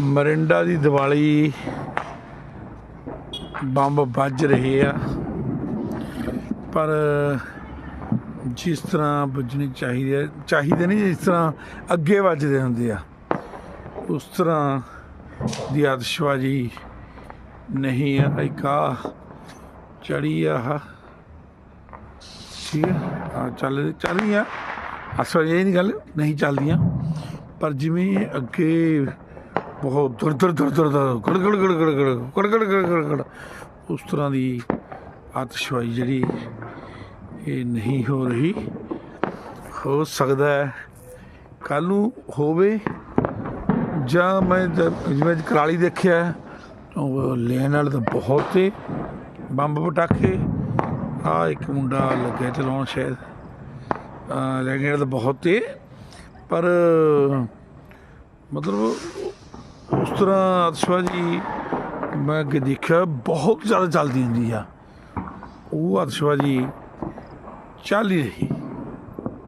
Mirinda ਦੀ Diwali bomb ਵੱਜ ਰਹੇ ਆ। ਪਰ ਜਿਸ ਤਰ੍ਹਾਂ ਵੱਜਣੀ ਚਾਹੀਦੀ ਹੈ, ਚਾਹੀਦੇ ਨਹੀਂ ਜਿਸ ਤਰ੍ਹਾਂ ਅੱਗੇ ਵੱਜਦੇ ਹੁੰਦੇ ਆ, ਉਸ ਤਰ੍ਹਾਂ ਦੀ ਆਤਿਸ਼ਬਾਜ਼ੀ ਨਹੀਂ ਆ। ਇੱਕ ਆ ਚੜੀ ਆ ਠੀਕ ਆ ਚੱਲ ਚੱਲ ਰਹੀਆਂ। ਅਸਲ ਇਹ ਨਹੀਂ ਗੱਲ, ਨਹੀਂ ਚੱਲਦੀਆਂ। ਪਰ ਜਿਵੇਂ ਅੱਗੇ ਬਹੁਤ ਦਰ ਦਰ ਦਰ ਦਰ ਗੜ ਗੜ ਗੜ ਗੜ ਗੜ ਗੜ ਗੜ ਗੜ ਗੜ ਗੜ ਉਸ ਤਰ੍ਹਾਂ ਦੀ ਆਤਿਸ਼ਬਾਜ਼ੀ ਜਿਹੜੀ ਇਹ ਨਹੀਂ ਹੋ ਰਹੀ। ਹੋ ਸਕਦਾ ਹੈ ਕੱਲ ਨੂੰ ਹੋਵੇ ਜਾਂ ਮੈਂ ਜਿਵੇਂ ਕਰਾਲੀ ਦੇਖਿਆ ਉਹ ਲੈਣ ਵਾਲੇ ਤਾਂ ਬਹੁਤ ਤੇ ਬੰਬ ਪਟਾਕੇ। ਆ ਇੱਕ ਮੁੰਡਾ ਲੱਗਿਆ ਚਲਾਉਣ ਸ਼ਾਇਦ। ਆ ਲੈਣ ਵਾਲੇ ਤਾਂ ਬਹੁਤ ਤੇ ਪਰ ਮਤਲਬ ਉਸ ਤਰ੍ਹਾਂ ਆਤਿਸ਼ਬਾਜ਼ੀ ਮੈਂ ਅੱਗੇ ਦੇਖਿਆ, ਬਹੁਤ ਜ਼ਿਆਦਾ ਚੱਲਦੀ ਹੁੰਦੀ ਆ। ਉਹ ਆਤਿਸ਼ਬਾਜ਼ੀ ਚੱਲ ਹੀ ਰਹੀ।